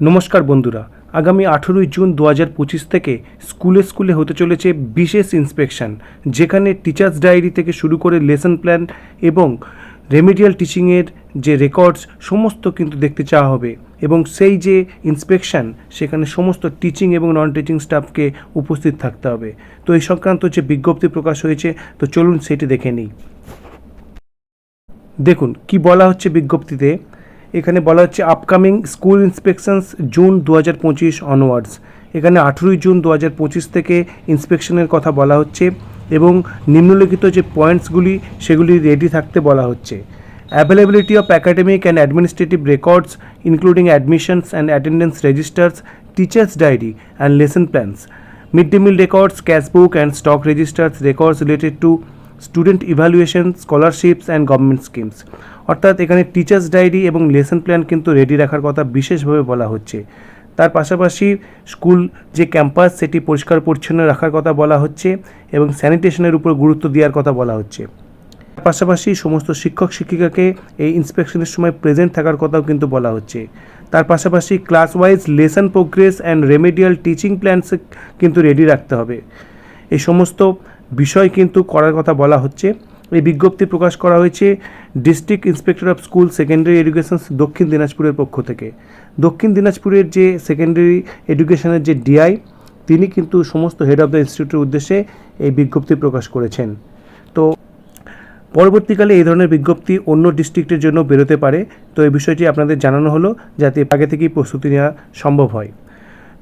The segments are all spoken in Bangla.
নমস্কার বন্ধুরা, আগামী আঠেরোই জুন দু হাজার পঁচিশ থেকে স্কুলে স্কুলে হতে চলেছে বিশেষ ইন্সপেকশন যেখানে টিচার্স ডায়েরি থেকে শুরু করে লেসন প্ল্যান এবং রেমিডিয়াল টিচিংয়ের যে রেকর্ডস সমস্ত কিন্তু দেখতে চাওয়া হবে। এবং সেই যে ইন্সপেকশন সেখানে সমস্ত টিচিং এবং নন টিচিং স্টাফকে উপস্থিত থাকতে হবে। তো এই সংক্রান্ত যে বিজ্ঞপ্তি প্রকাশ হয়েছে, তো চলুন সেটি দেখে নিই। দেখুন, কি বলা হচ্ছে বিজ্ঞপ্তিতে? এখানে বলা হচ্ছে আপকামিং স্কুল ইন্সপেকশনস জুন দু হাজার পঁচিশ অনওয়ার্ডস এখানে আঠেরোই জুন দু হাজার পঁচিশ থেকে ইন্সপেকশনের কথা বলা হচ্ছে এবং নিম্নলিখিত যে পয়েন্টসগুলি সেগুলি রেডি থাকতে বলা হচ্ছে। Availability of academic and administrative records including admissions and attendance registers teachers diary and lesson plans mid day meal records cashbook and stock registers records related to student evaluation scholarships and government schemes অর্থাৎ এখানে টিচার্স ডায়েরি এবং লেসন প্ল্যান কিন্তু রেডি রাখার কথা বিশেষভাবে বলা হচ্ছে। তার পাশাপাশি স্কুল যে ক্যাম্পাস সেটি পরিষ্কার পরিচ্ছন্ন রাখার কথা বলা হচ্ছে এবং স্যানিটেশনের উপর গুরুত্ব দেওয়ার কথা বলা হচ্ছে। পাশাপাশি সমস্ত শিক্ষক শিক্ষিকাকে এই ইন্সপেকশনের সময় প্রেজেন্ট থাকার কথাও কিন্তু বলা হচ্ছে। তার পাশাপাশি class wise lesson progress and remedial teaching plans কিন্তু রেডি রাখতে হবে। এই সমস্ত বিষয় কিন্তু করার কথা বলা হচ্ছে। এই বিজ্ঞপ্তি প্রকাশ করা হয়েছে district inspector of school secondary education দক্ষিণ দিনাজপুরের পক্ষ থেকে। দক্ষিণ দিনাজপুরের যে সেকেন্ডারি এডুকেশনের যে ডিআই, তিনি কিন্তু সমস্ত হেড অফ দ্য ইনস্টিটিউটের উদ্দেশ্যে এই বিজ্ঞপ্তি প্রকাশ করেছেন। তো পরবর্তীকালে এই ধরনের বিজ্ঞপ্তি অন্য ডিস্ট্রিক্টের জন্য বেরোতে পারে। তো এই বিষয়টি আপনাদের জানানো হলো যাতে আগে থেকেই প্রস্তুতি নেওয়া সম্ভব হয়।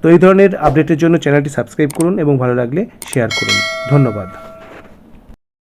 তো এই ধরনের আপডেটের জন্য চ্যানেলটি সাবস্ক্রাইব করুন এবং ভালো লাগলে শেয়ার করুন। ধন্যবাদ।